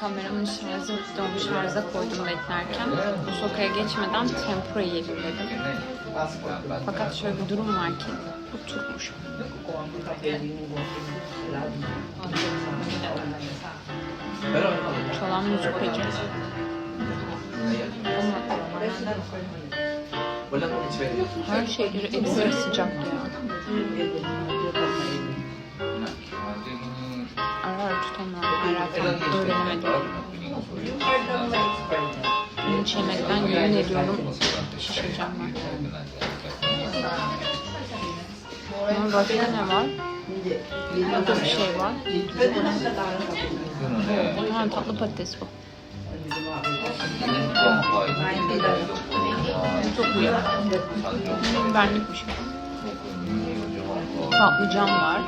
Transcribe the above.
Kameramın şarjı bitti. Onu şarja koydum beklerken. Bu sokaya geçmeden tempura yiyelim dedim. Fakat şöyle bir durum var ki bu turpmuş. Çalan müzik peki. Her şeyleri ekstra sıcak ya. Öğrenemedim. Yemekten yemin ediyorum şişeceğim ben. Ama başka ne var? Burada bir şey var. Ha, tatlı patates bu. Çok iyi. Hmm, benlikmiş. Patlıcan var.